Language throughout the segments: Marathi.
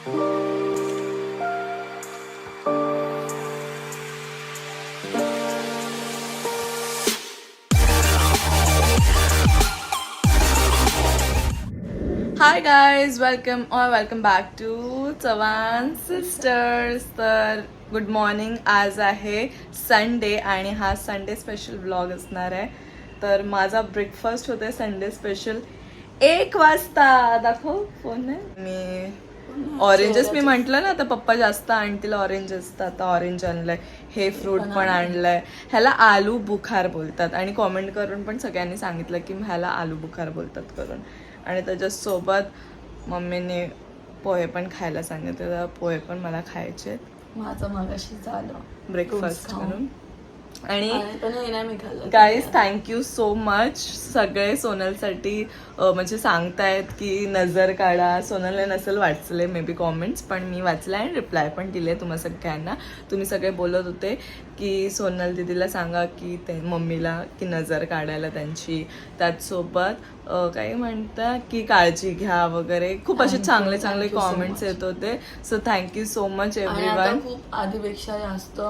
Hi guys welcome or welcome back to Chavan sisters तर गुड मॉर्निंग आज आहे संडे आणि हा संडे स्पेशल ब्लॉग असणार आहे. तर माझा ब्रेकफास्ट होते संडे स्पेशल एक वाजता. दाखव फोन आहे मी ऑरेंजेस मी म्हंटल ना आता पप्पा जास्त आणतील ऑरेंजेस तर आता ऑरेंज आणलंय. हे फ्रूट पण आणलंय. ह्याला आलू बुखार बोलतात. आणि कॉमेंट करून पण सगळ्यांनी सांगितलं की ह्याला आलू बुखार बोलतात करून. आणि त्याच्यासोबत मम्मीने पोहे पण खायला सांगितले. तर पोहे पण मला खायचे माझं मागाशी झालं. ब्रेकफास्ट. म्हणून. आणि गाईज थँक्यू सो मच सगळे सोनलसाठी म्हणजे सांगतायत की नजर काढा. सोनलने नसेल वाचले मे बी कॉमेंट्स पण मी वाचले आणि रिप्लाय पण दिले तुम्हा सगळ्यांना. तुम्ही सगळे बोलत होते की सोनल दिदीला सांगा की ते मम्मीला की नजर काढायला त्यांची त्याचसोबत काही म्हणता की काळजी घ्या वगैरे. खूप असे चांगले चांगले कॉमेंट्स. येत होते. So thank you so much every खूप आधीपेक्षा जास्त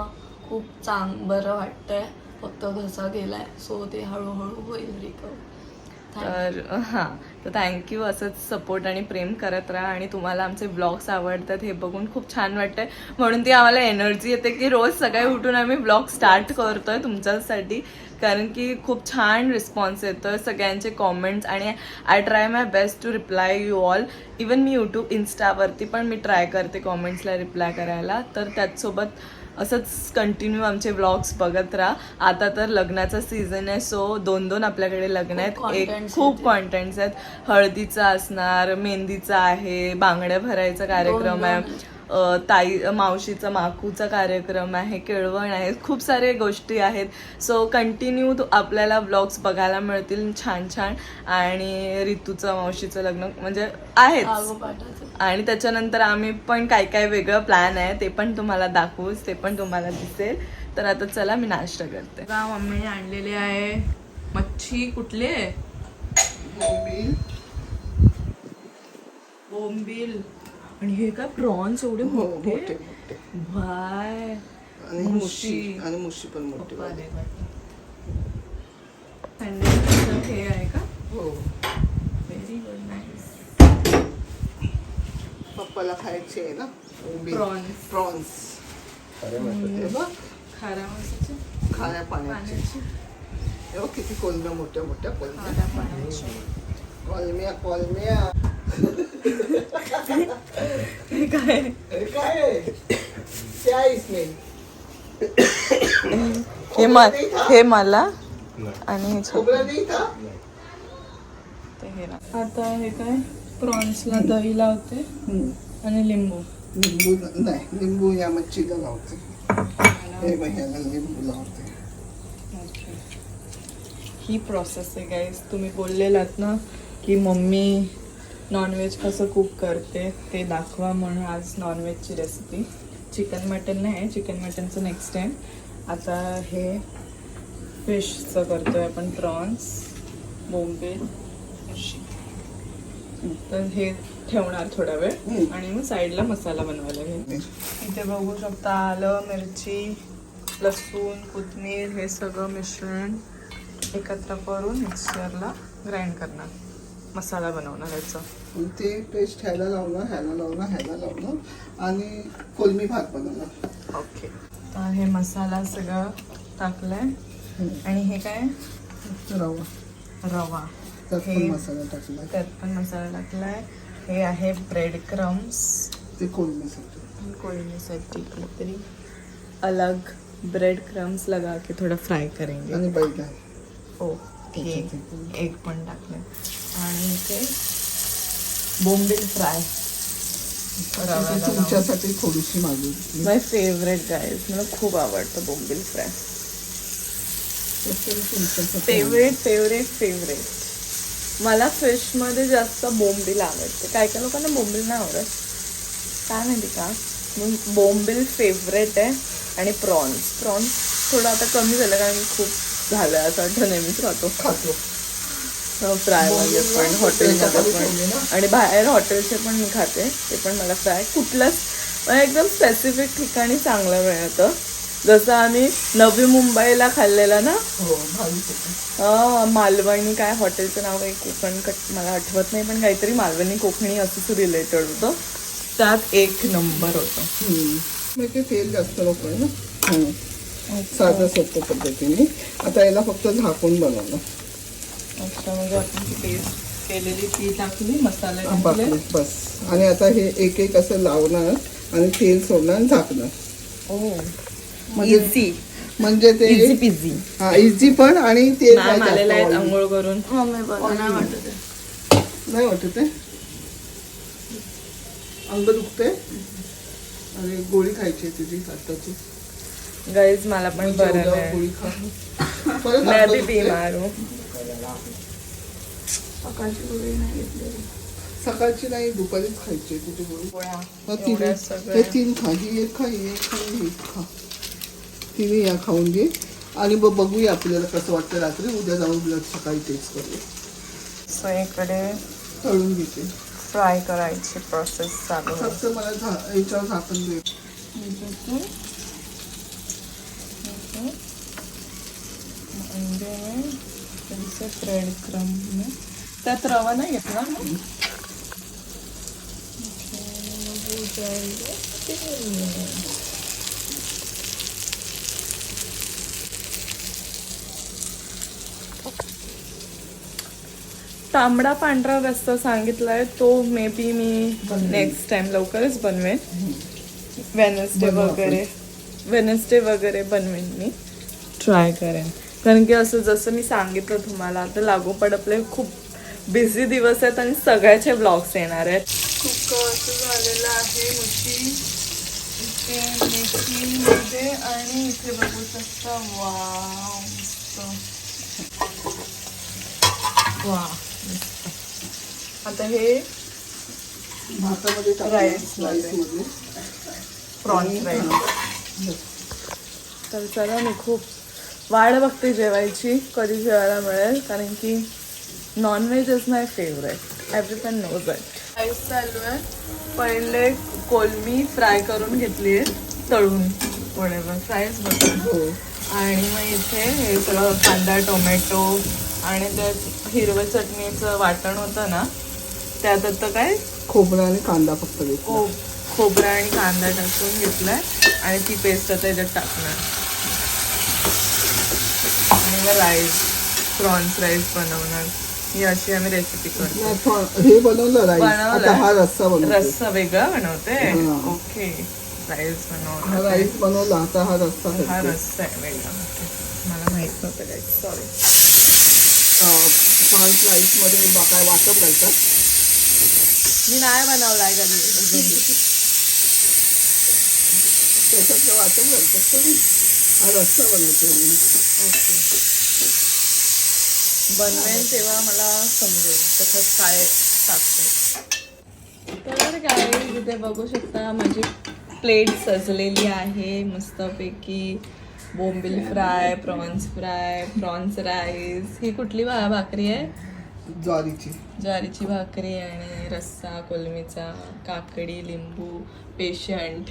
खूप चांग बरं वाटतंय. फक्त घसा गेलाय. सो ते हळूहळू होईल रिकवर तर हां. तर थँक्यू असंच सपोर्ट आणि प्रेम करत राहा आणि तुम्हाला आमचे ब्लॉग्स आवडतात हे बघून खूप छान वाटतंय. म्हणून ती आम्हाला एनर्जी येते की रोज सकाळी उठून आम्ही ब्लॉग स्टार्ट करतोय तुमच्यासाठी. कारण की खूप छान रिस्पॉन्स येतोय सगळ्यांचे कॉमेंट्स आणि I try my best to reply you all even me YouTube इन्स्टावरती पण मी ट्राय करते कॉमेंट्सला रिप्लाय करायला. तर त्याचसोबत असंच कंटिन्यू आमचे व्लॉग्स बघत राहा. आता तर लग्नाचा सीझन आहे सो दोन दोन आपल्याकडे लग्न आहेत. एक खूप. कॉन्टेंट्स आहेत. हळदीचा असणार मेहंदीचा आहे बांगड्या भरायचा कार्यक्रम आहे. ताई मावशीचा माकूचा कार्यक्रम आहे केळवण आहे खूप सारे गोष्टी आहेत. सो कंटिन्यू आपल्याला ब्लॉग्स बघायला मिळतील छान छान. आणि ऋतूचं मावशीचं लग्न म्हणजे आहेच. पाठाचं आणि त्याच्यानंतर आम्ही पण काय काय वेगळं प्लॅन आहे ते पण तुम्हाला दाखवूच ते पण तुम्हाला दिसेल. तर आता चला मी नाश्ता करते. का मम्मीने आणलेली आहे. मच्छी कुठली आहे? बोंबील. आणि हे काय प्रॉन्स एवढे हो मोठे? मोठे मोठे. भाय आणि मुशी. मुशी. आणि मुशी पण मोठी पप्पा. संडे special हे आहे का? हो. व्हेरी गुड नाईस पप्पाला खायचे आहे ना? Prawns. प्रॉन्स हे बघ. खाऱ्या मासाचे खाऱ्या पाण्याचे. पाण्याची. हे बघ किती कोलम्या मोठ्या मोठ्या कोलम्या पाण्याची. कोलम्या कोलम्या. काय हे काय आहे इसमें हे म हे मला आणि हे. खोबरा नाही था ते हे ना. आता हे काय? प्रॉन्सला दही लावते आणि लिंबू. लिंबू नाही लिंबू या मच्छीला लावते. हे बघ लिंबू लावते. ही प्रोसेस आहे गाईज तुम्ही बोललेलात ना की मम्मी नॉनव्हेज कसं कुक करते ते दाखवा म्हणून आज नॉनव्हेजची रेसिपी चिकन मटन नाही चिकन मटनचं नेक्स्ट टाइम आता हे फिशचं करतोय आपण प्रॉन्स मच्छी. तर हे ठेवणार थोडा वेळ. आणि मग साईडला मसाला बनवायला घेईल इथे बघू शकता आलं मिरची लसूण कोथिंबीर हे सगळं मिश्रण एकत्र करून मिक्सरला ग्राइंड करणार. मसाला बनवणार याचा ते पेस्ट ह्याला लावणं ह्याला लावणं ह्याला लावणं आणि कोलमी भात बनवणं ओके. तर हे मसाला सगळं टाकलाय. आणि हे काय? रवा. रवा. हे- मसाला टाकला त्यात पण मसाला टाकलाय. हे आहे ब्रेड क्रम्स ते कोलमीसाठी. कोळीसाठी काहीतरी अलग ब्रेड क्रम्स लगा के थोड़ा फ्राय करेंगे. आणि आहे ओके त्याच्यात एक- एक पण टाकलं आणि ते बोंबील फ्राय. तुमच्यासाठी थोडीशी मागू माय फेवरेट गाईज मला खूप आवडतं bombil fry. Favourite favourite favourite मला फिशमध्ये जास्त बोंबील आवडते. काय काय लोकांना बोंबील नाही आवडत. काय माहिती का? मग बोंबील फेवरेट आहे आणि प्रॉन्स प्रॉन्स थोडं आता कमी झालं कारण खूप झालं असं वाटतं नेहमीच खातो. खातो फ्रायमध्ये पण हॉटेलमध्ये पण. आणि बाहेर हॉटेलचे पण मी खाते. ते पण मला फ्राय कुठलंच म्हणजे एकदम स्पेसिफिक ठिकाणी चांगलं मिळतं. जसं आम्ही नवी मुंबईला खाल्लेलं ना? हो. हा, मालवणी काय हॉटेलचं नाव आहे कोकण कट मला आठवत नाही पण काहीतरी मालवणी कोकणी असंच रिलेटेड होतं. त्यात एक नंबर होतं. तेल जास्त आहे ना? हं. साधं सोपं पद्धतीने. आता याला फक्त झाकून बनवलं. अच्छा म्हणजे आपण ती पेस्ट केलेली ती टाकली मसाले बस. आणि आता हे एक एक असं लावणार आणि तेल सोडणार आणि झाकणार. ओ म्हणजे- इझी म्हणजे ते इझी पिझी हा इझी पण आणि तेल. आंघोळ करून. मम्मी बघा नाही वाटत आहे. नाही वाटत आहे? अंग दुखते अरे गोळी खायची आहे तुझी आताची गाईज मला पण बरं जेवल्यावर नाही. मैं भी. बीमार हूँ. सकाळची गोळी नाही घेतलेली. सकाळची नाही दुपारीच खायची तुझी गोळी. मग तिने. हे खा ही एक खा ही एक खा ही एक खा. तिने या खाऊन घे. आणि मग बघूया आपल्याला कसं वाटतं रात्री. उद्या जाऊन ब्लड सकाळी टेस्ट करूया. सो इकडे तळून घेते. फ्राय करायची प्रोसेस चालू आहे. फक्त मला झा- याच्यावर झाकण दे. थोडेसे ब्रेड क्रम त्यात रवा नाही घेतला ना तांबडा पांढरा रस्ता सांगितलाय तो may be me next time लवकरच बनवेन. वेनसडे वगैरे. वेनसडे वगैरे बनवेन मी. ट्राय करेन. कारण की असं जसं मी सांगितलं तुम्हाला आता लागोपाठ आपले खूप बिझी दिवस आहेत आणि सगळ्याचे ब्लॉग्स येणार आहेत. खूप असं झालेलं आहे मुठी इथे मेथीमध्ये आणि इथे बघू शकता. वाव मस्त. वा आता हे भातामध्ये. मध्ये. प्रॉन्स राईस तर चला मी खूप वाढ बघते जेवायची कधी जेवायला मिळेल कारण की non-veg is my favourite everyone knows it rice चालू आहे. पहिले कोलमी फ्राय करून घेतली आहे तळून. वडेवर फ्रायच बघून हो. आणि मग इथे हे सगळं कांदा टोमॅटो आणि त्यात हिरवं चटणीचं वाटण होतं ना त्यात आता काय? खोबरा आणि कांदा फक्त खो खोबरा आणि कांदा टाकून घेतलाय आणि ती पेस्ट आता याच्यात टाकणार. मग राईस प्रॉन्स राईस बनवणार. ही अशी आम्ही रेसिपी करतो. हे बनवलं राईस. आता हा रस्सा बनवतो रस्सा वेगळा बनवते हा. ओके. राईस हा बनवणार राईस बनवला आता हा रस्सा हा करते. रस्सा आहे वेगळा मला माहीत नव्हतं काय सॉरी अं, फ्रान्स राईसमध्ये बा- काय वाटप घालतात? मी नाही बनवलाय कधी. त्याच्यात वाटप घालतात तुम्ही? हा रस्सा बनवतो. ओके. बनवेन तेव्हा मला समजेल तसंच काय टाकते. तर काय इथे बघू शकता माझी प्लेट सजलेली आहे मस्तपैकी. Bombil fry prawns fry prawns rice. ही कुठली भा भाकरी आहे? ज्वारीची. ज्वारीची भाकरी आणि रस्सा कोलमीचा काकडी लिंबू पेशंट.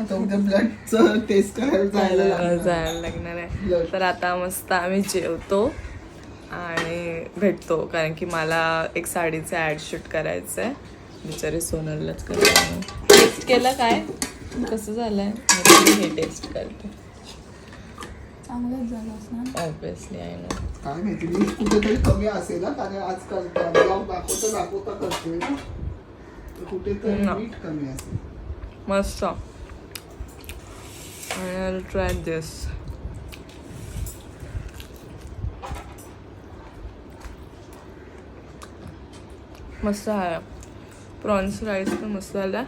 आता उद्या ब्लडचं टेस्ट करायला जायला लागणार. जायला लागणार आहे. तर आता मस्त आम्ही जेवतो आणि भेटतो कारण की मला एक साडीचं ॲड शूट करायचं आहे बिचारी सोनललाच करायचं टेस्ट केलं काय? कसं झालंय? मी हे टेस्ट करते. चांगलंच झालं असणार. ऑब्विसली आहे ना काय माहिती मी कुठेतरी कमी असेल ना कारण आजकाल ब्लॉग दाखवता दाखवता करतोय ना. तर कुठेतरी No. मीठ कमी असेल. मस्त. आय ट्राय दिस मस्त आहे. प्रॉन्स राईस पण मस्त आला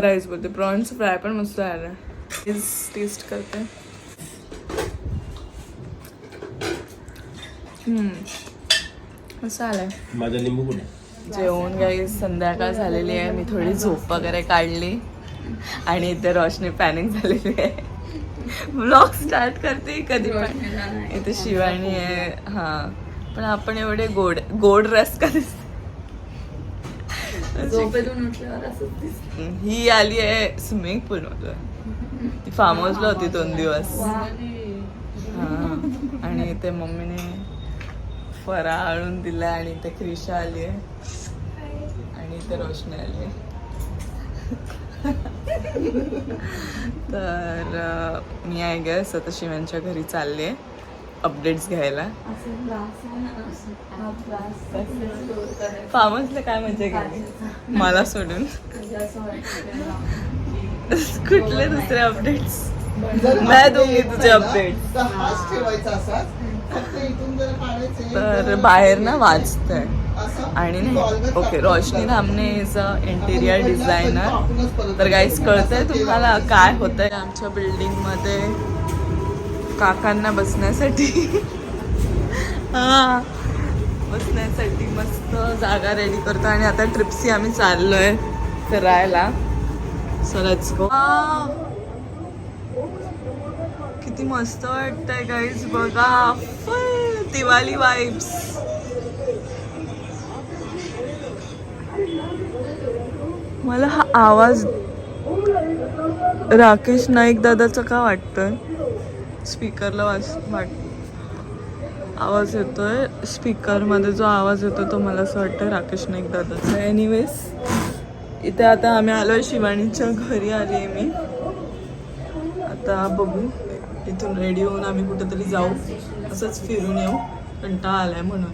राईस बोलते. प्रॉन्स फ्राय पण मस्त आला टेस्ट करते. हम्म. मस्त आलाय माझा लिंबू कुठे? जेवण काही संध्याकाळ झालेली आहे. मी थोडी झोप वगैरे काढली. आणि इथे रोशनी पॅनिक झालेली आहे. ब्लॉग स्टार्ट करते कधी पण. इथे शिवानी आहे. हा. पण आपण एवढे गोड गोड रस का दिसते झोपेतून उठल्यावर असंच दिसतं. ही आली आहे स्विमिंग पूल मध्ये ती फार्म हाऊसला होती दोन दिवस. हा. आणि इथे मम्मीने फरा आणून दिला आणि इथे क्रिशा आली आहे. आणि इथे रोशनी आली आहे. तर मी आय गेस आता शिवांच्या घरी चालले अपडेट्स घ्यायला. असं त्रास आहे ना, असं त्रास फार्म हाऊसला काय मजा केली मला सोडून. कुठले दुसरे अपडेट्स नाही दोघी तुझे updates. तर बाहेर ना वाचतंय आणि नाही. Okay Roshni Dhamne Dhamne is a interior designer तर गाईस कळतंय तुम्हाला काय होतंय? आमच्या बिल्डिंगमध्ये काकांना बसण्यासाठी. बसण्यासाठी मस्त जागा रेडी करतो आणि आता ट्रिप्सी आम्ही चाललोय फिरायला. सरच गो किती मस्त वाटतंय गाईज बघा. फुल दिवाळी वाईब्स मला हा आवाज राकेश नाईक दादाचा का वाटतोय? स्पीकरला वाच वाट आवाज येतोय. स्पीकरमध्ये जो आवाज येतो तो मला असं वाटतं राकेश नाईक दादाचा. एनिवेज इथे आता आम्ही आलोय शिवानीच्या घरी आली आहे मी. आता बघू. इथून रेडी होऊन आम्ही कुठेतरी जाऊ. असंच फिरून येऊ. कंटाळा आलाय म्हणून.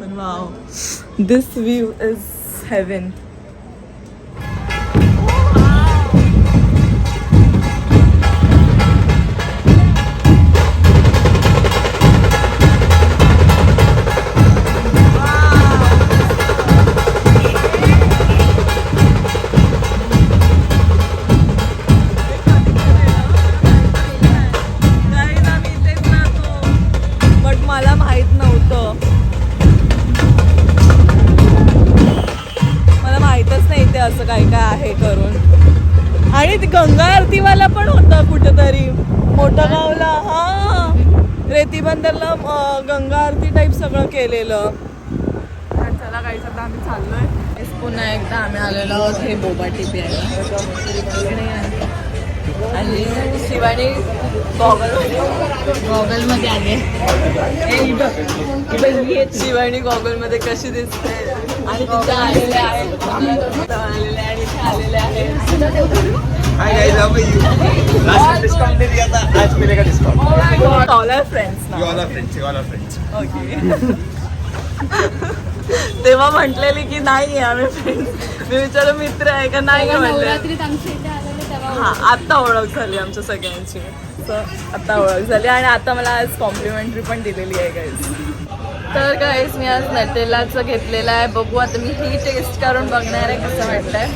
पण wow this view is heaven आलेलो आहोत हे बोबा टिपी आणि शिवानी गॉगल गॉगलमध्ये आले शिवानी गॉगलमध्ये कशी दिसते? आणि तिथे आलेले आहेत. आलेले आणि आलेले. All are friends friends. Okay तेव्हा म्हटलेली की नाही आम्ही फ्रेंड्स मी विचार मित्र आहे का? नाही हा आता ओळख झाली आमच्या सगळ्यांची. तर आता ओळख झाली आणि आता मला आज कॉम्प्लिमेंटरी पण दिलेली आहे गाईज तर गाईज मी आज नटेलाचं घेतलेलं आहे. बघू आता मी ही टेस्ट करून बघणार आहे कसं वाटतंय.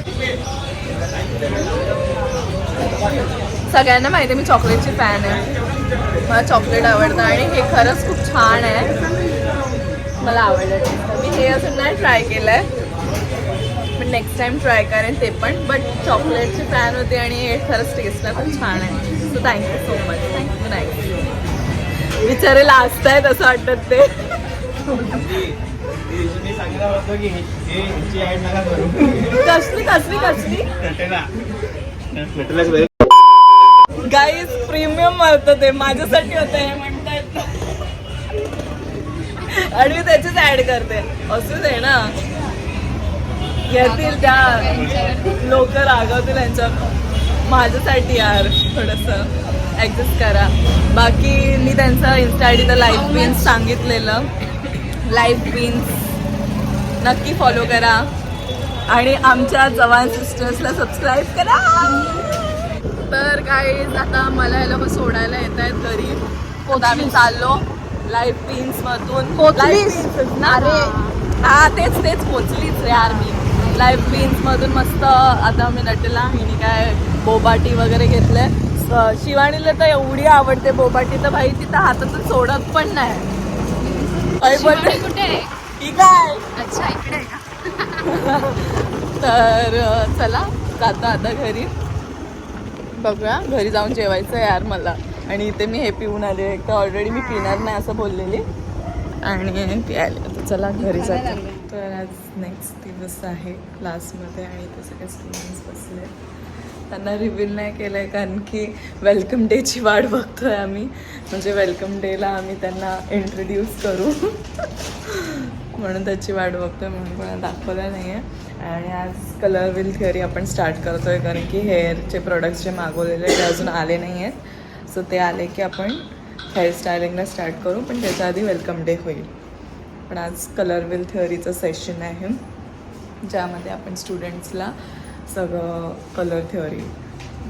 सगळ्यांना माहिती आहे मी चॉकलेटची फॅन आहे. मला चॉकलेट आवडतं आणि हे खरंच खूप छान आहे. मला आवडलं हे अजून नाही ट्राय केलं आहे पण नेक्स्ट टाइम ट्राय करेन ते पण. बट चॉकलेटची फॅन होते आणि हे खरंच टेस्टला खूप छान आहे. So thank you so much thank you thank you बिचारे लास्ट आहेत असं वाटत ते. हे. कसली कसली? कसली गाईज प्रीमियम होतं ते. माझ्यासाठी होतं हे म्हणतायत. आणि मी त्याचीच ऍड करते. असू दे ना. येतील त्या लोक रागवतील यांच्या. माझ्यासाठी यार थोडस. ऍडजस्ट करा. बाकी मी त्यांचा इन्स्टा आय डी तर लाईफ बीन्स सांगितलेलं. लाईफ बीन्स नक्की फॉलो करा. आणि आमच्या जवान सिस्टर्सला सबस्क्राईब करा. तर काय आता मला याला सोडायला येत आहेत घरी आम्ही चाललो. लाईव्ह पिन्स मधून. अरे. हा. तेच तेच पोचलीच यार मी. लाईव्ह पिन्स मधून मस्त आता मी नटला हिने काय बोबाटी वगैरे घेतलंय. स- शिवानीला तर एवढी आवडते बोबाटी तर भाई तिथं हातातून सोडत पण नाही. आई बोलते शिवानी कुठे आहे? ही काय अच्छा इकडे आहे का? तर अ, चला जातो आता घरी. बघूया घरी जाऊन जेवायचं यार मला. आणि इथे मी हे पिऊन आले एक तर ऑलरेडी मी पिणार नाही असं बोललेली. आणि प्यायले तर चला घरी जाते. तर आज नेक्स्ट दिवस आहे क्लासमध्ये आणि ते सगळे स्टुडंट्स बसले त्यांना रिव्हील नाही केलं आहे कारण की वेलकम डेची वाट बघतोय आम्ही. म्हणजे वेलकम डेला आम्ही त्यांना इंट्रोड्यूस करू. म्हणून त्याची वाट बघतोय म्हणून कोणाला दाखवलं नाही आहे आणि आज कलर विल थिअरी आपण स्टार्ट करतोय कारण की हेअरचे प्रोडक्ट्स जे मागवलेले ते अजून आले नाही आहेत सो ते आले की आपण हेअरस्टायलिंगला स्टार्ट करू पण त्याच्या आधी वेलकम डे होईल. पण आज कलर विल थिअरीचं सेशन आहे ज्यामध्ये आपण स्टुडंट्सला सगळं कलर थिअरी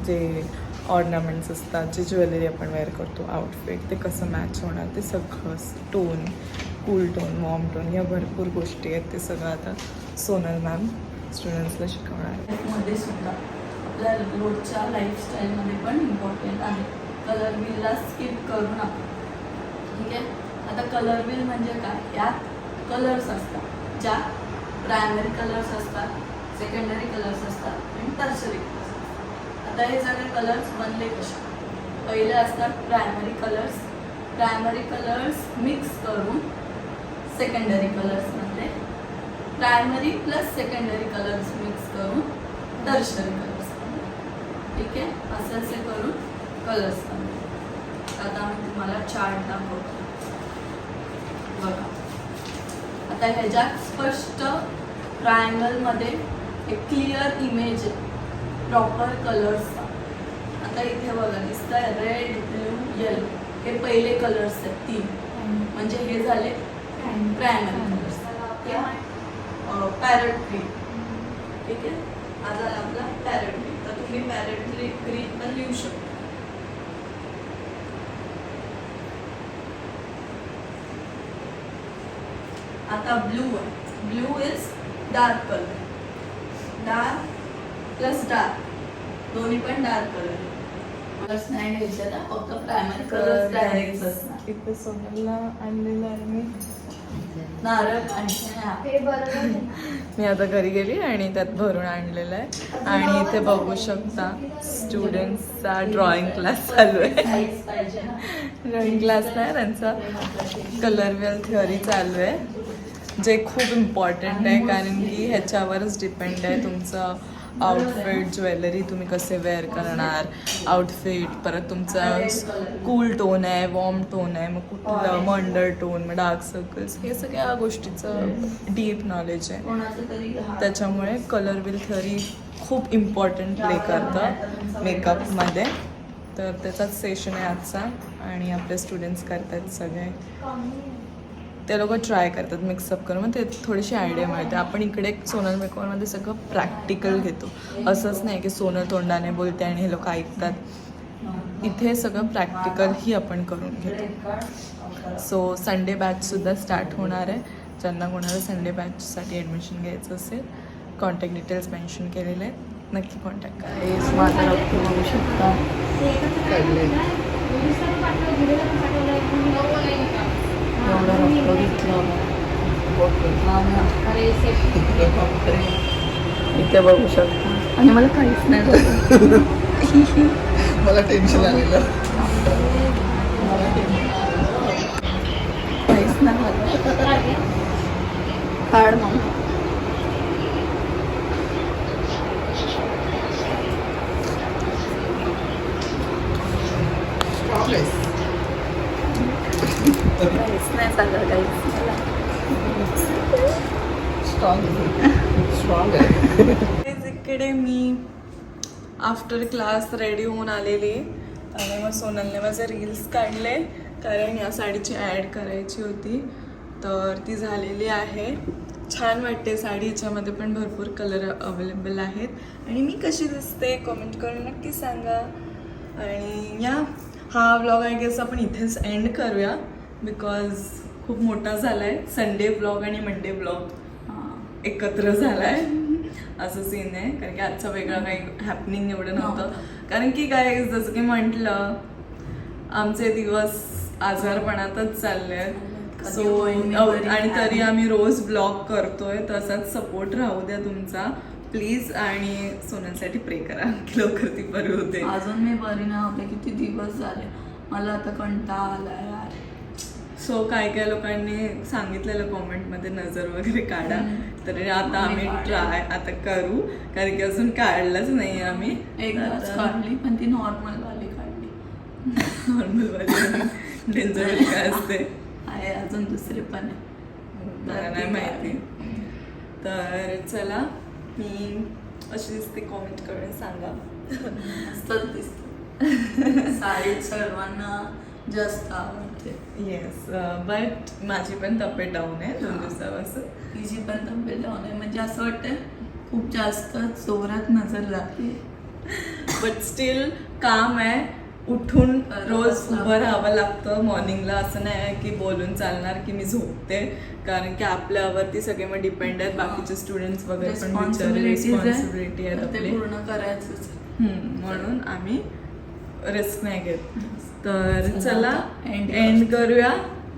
जे ऑर्नामेंट्स असतात जे ज्वेलरी आपण वेअर करतो आउटफिट ते कसं मॅच होणार ते सगळं tone cool tone warm tone या भरपूर गोष्टी आहेत ते सगळं आता सोनल मॅम स्टुडंट्सला शिकवणार आहे सुद्धा आपल्या रोजच्या लाईफस्टाईलमध्ये पण इम्पॉर्टंट आहे. कलर बिलला स्किप करू नका. ठीक आहे? आता कलर बिल म्हणजे काय? यात कलर्स असतात ज्या प्रायमरी कलर्स असतात सेकंडरी कलर्स असतात आणि टर्सरी कलर्स असतात. आता हे सगळे कलर्स बनले कसे? पहिले असतात primary colours primary colours mix करून secondary कलर्समध्ये primary plus secondary colours mix करून टर्शरी कलर्स ठीक आहे? असं असे करून कलर्स आता मी तुम्हाला चार्ट दाखवतो. बघा. आता ह्याच्यात स्पष्ट ट्रायंगलमध्ये एक क्लिअर इमेज आहे. प्रॉपर कलर्सचा आता इथे बघा दिसतंय रेड ब्ल्यू येलो हे पहिले कलर्स आहेत तीन. म्हणजे हे झाले प्रायमरी कलर्स पॅरट ग्रीन ठीक आहे? हा झाला आपला पॅरट ग्रीन तर तुम्ही पॅरट ग्रीन पण लिहू शकता. आता ब्लू आहे. Blue is dark colour dark plus dark दोन्ही पण डार्क कलर कलर्स नाही घ्यायचे ना फक्त प्रायमरी कलर्स डायरेक्ट असणार इथे सोनलला आणलेलं आहे मी. नारळ आणि बरोबर मी आता घरी गेली आणि त्यात भरून आणलेलं आहे. आणि इथे बघू शकता स्टुडंट्सचा ड्रॉइंग क्लास चालू आहे. ड्रॉइंग क्लास नाही त्यांचा कलर वेल थिअरी चालू आहे. जे खूप इम्पॉर्टंट आहे कारण की ह्याच्यावरच डिपेंड आहे तुमचं आउटफिट ज्वेलरी तुम्ही कसे वेअर करणार आउटफिट परत तुमचं कूल टोन आहे वॉर्म टोन आहे मग कुठलं मग अंडर टोन मग डार्क सर्कल्स हे सगळ्या गोष्टीचं डीप नॉलेज आहे. त्याच्यामुळे कलर विल थिअरी खूप इम्पॉर्टंट प्ले करतं मेकअपमध्ये तर त्याचाच सेशन आहे आजचा आणि आपले स्टुडंट्स करतात सगळे. ते लोक ट्राय करतात मिक्सअप करून. मग ते थोडीशी आयडिया मिळते. आपण इकडे सोनल मेकअपमध्ये सगळं प्रॅक्टिकल घेतो. असंच नाही की सोनल तोंडाने बोलते आणि हे लोक ऐकतात. इथे सगळं प्रॅक्टिकलही आपण करून घेतो. सो संडे बॅचसुद्धा स्टार्ट होणार आहे. ज्यांना कोणाला संडे बॅचसाठी ॲडमिशन घ्यायचं असेल कॉन्टॅक्ट डिटेल्स मेन्शन केलेले आहेत. नक्की कॉन्टॅक्ट करा. हे माझं बघू शकता. एवढं हा ना. इथे बघू शकता. आणि मला काहीच नाही झालं मला टेन्शन आलेलं. काहीच नाही झालं काढ मग. काहीच नाही काहीच. स्ट्रॉंग इकडे मी आफ्टर क्लास रेडी होऊन आलेली. आणि मग सोनलने माझे रील्स काढले. कारण या साडीची ॲड करायची होती. तर ती झालेली आहे. छान वाटते साडी. याच्यामध्ये पण भरपूर कलर अवेलेबल आहेत. आणि मी कशी दिसते कमेंट करून नक्की सांगा. आणि या हा व्लॉग आय गेस आपण इथेच एंड करूया. बिकॉज खूप मोठा झाला आहे संडे ब्लॉग आणि मंडे ब्लॉग. एकत्र झालाय. असं सीन आहे. कारण की आजचं वेगळं काही हॅपनिंग एवढं नव्हतं. कारण की काय जसं की म्हटलं आमचे दिवस आजारपणातच चालले आहेत. सो आणि तरी आहे. आम्ही रोज ब्लॉग करतोय. तसाच सपोर्ट राहू द्या तुमचा. प्लीज आणि सोनलसाठी प्रे करा. की लवकर ती बरी होते. अजून मी बरी नाही. होते किती दिवस झाले? मला आता कंटाळा आला यार. सो काय काय लोकांनी सांगितलेलं कॉमेंटमध्ये नजर वगैरे काढा. तर आता आम्ही. ट्राय आता करू. कारण की अजून काढलंच नाही आम्ही. एकदाच काढली पण ती नॉर्मल वाली काढली. नॉर्मल डेंजर काय असते? आहे अजून दुसरे पण आहे. मला नाही माहिती. तर चला मी अशी दिसते कॉमेंट करून सांगा. दिसत. साडी सर्वांना जास्त आवडते येस बट माझी पण तब्येत डाऊन आहे दोन दिवसापासून. तिची पण तब्येत डाऊन आहे. म्हणजे असं वाटतं खूप जास्त जोरात नजर लागते बट स्टील काम आहे. उठून रोज. उभं राहावं लागतं. मॉर्निंगला असं नाही आहे की बोलून चालणार की मी झोपते. कारण की आपल्यावरती सगळे मग डिपेंड आहेत. बाकीचे स्टुडंट्स वगैरे पण रिस्पॉन्सिबिलिटी आहेत आपली. पूर्ण. हम्म, म्हणून आम्ही रिस्क नाही घेत. तर चला एंड करूया.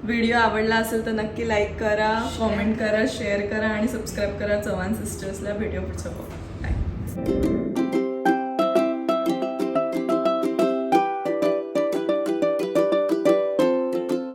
व्हिडिओ आवडला असेल तर नक्की लाईक करा. कॉमेंट करा शेअर करा आणि सबस्क्राईब करा चव्हाण सिस्टर्सला व्हिडिओ पुढचा बघा. बाय